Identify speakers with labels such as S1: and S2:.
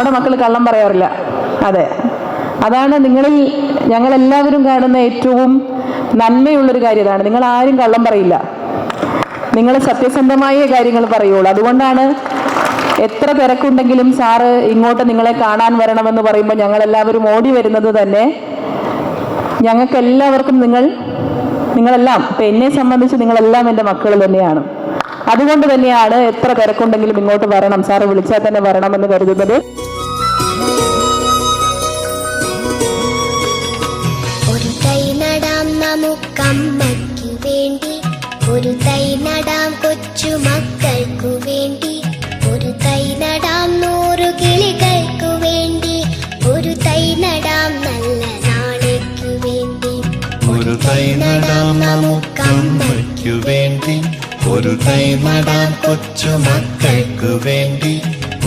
S1: നമ്മുടെ മക്കൾ കള്ളം പറയാറില്ല. അതെ. അതാണ് നിങ്ങളിൽ ഞങ്ങളെല്ലാവരും കാണുന്ന ഏറ്റവും നന്മയുള്ളൊരു കാര്യം. ഇതാണ്. നിങ്ങൾ ആരും കള്ളം പറയില്ല. നിങ്ങൾ സത്യസന്ധമായ കാര്യങ്ങൾ പറയുള്ളൂ. അതുകൊണ്ടാണ് എത്ര തിരക്കുണ്ടെങ്കിലും സാറ് ഇങ്ങോട്ട് നിങ്ങളെ കാണാൻ വരണമെന്ന് പറയുമ്പോൾ ഞങ്ങളെല്ലാവരും ഓടി വരുന്നത് തന്നെ ഞങ്ങൾക്ക് എല്ലാവർക്കും നിങ്ങൾ നിങ്ങളെല്ലാം ഇപ്പം എന്നെ സംബന്ധിച്ച് നിങ്ങളെല്ലാം എന്റെ മക്കൾ തന്നെയാണ്. അതുകൊണ്ട് തന്നെയാണ് എത്ര തിരക്കുണ്ടെങ്കിലും ഇങ്ങോട്ട് വരണം. സാറ് വിളിച്ചാൽ തന്നെ വരണമെന്ന് കരുതുന്നത്.
S2: ഒരു തൈ നടാം വേണ്ടി. ഒരു കൊച്ചു വേണ്ടി. ഒരു നൂറു വേണ്ടി. ഒരു നല്ല വേണ്ടി.
S3: ഒരു വേണ്ടി. ഒരു മക്കൾക്കു വേണ്ടി.